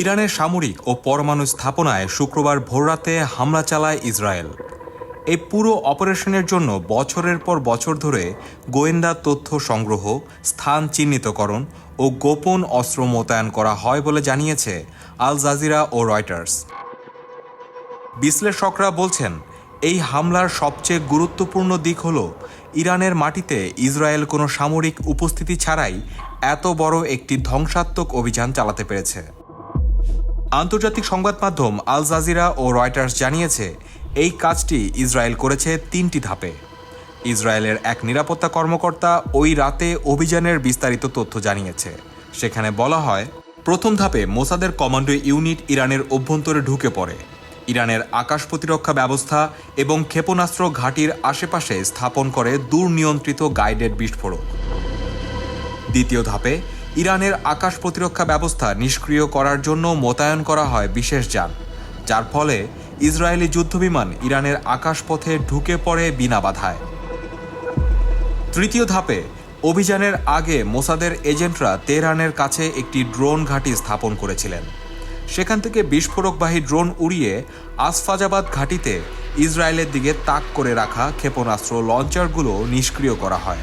ইরানের সামরিক ও পরমাণু স্থাপনায় শুক্রবার ভোররাতে হামলা চালায় ইসরায়েল। এই পুরো অপারেশনের জন্য বছরের পর বছর ধরে গোয়েন্দা তথ্য সংগ্রহ, স্থান চিহ্নিতকরণ ও গোপন অস্ত্র মোতায়েন করা হয় বলে জানিয়েছে আল জাজিরা ও রয়টার্স। বিশ্লেষকরা বলছেন, এই হামলার সবচেয়ে গুরুত্বপূর্ণ দিক হল, ইরানের মাটিতে ইসরায়েল কোনো সামরিক উপস্থিতি ছাড়াই এত বড় একটি ধ্বংসাত্মক অভিযান চালাতে পেরেছে। আন্তর্জাতিক সংবাদ মাধ্যম আল জাজিরা ও রয়টার্স জানিয়েছে, এই কাজটি ইসরায়েল করেছে তিনটি ধাপে। ইসরায়েলের এক নিরাপত্তা কর্মকর্তা ওই রাতে অভিযানের বিস্তারিত তথ্য জানিয়েছে। সেখানে বলা হয়, প্রথম ধাপে মোসাদের কমান্ডো ইউনিট ইরানের অভ্যন্তরে ঢুকে পড়ে। ইরানের আকাশ প্রতিরক্ষা ব্যবস্থা এবং ক্ষেপণাস্ত্র ঘাঁটির আশেপাশে স্থাপন করে দূরনিয়ন্ত্রিত গাইডেড বিস্ফোরক। দ্বিতীয় ধাপে ইরানের আকাশ প্রতিরক্ষা ব্যবস্থা নিষ্ক্রিয় করার জন্য মোতায়েন করা হয় বিশেষ যান, যার ফলে ইসরায়েলি যুদ্ধবিমান ইরানের আকাশপথে ঢুকে পড়ে বিনা বাধায়। তৃতীয় ধাপে, অভিযানের আগে মোসাদের এজেন্টরা তেহরানের কাছে একটি ড্রোন ঘাঁটি স্থাপন করেছিলেন। সেখান থেকে বিস্ফোরকবাহী ড্রোন উড়িয়ে আসফাজাবাদ ঘাঁটিতে ইসরায়েলের দিকে তাক করে রাখা ক্ষেপণাস্ত্র লঞ্চারগুলো নিষ্ক্রিয় করা হয়।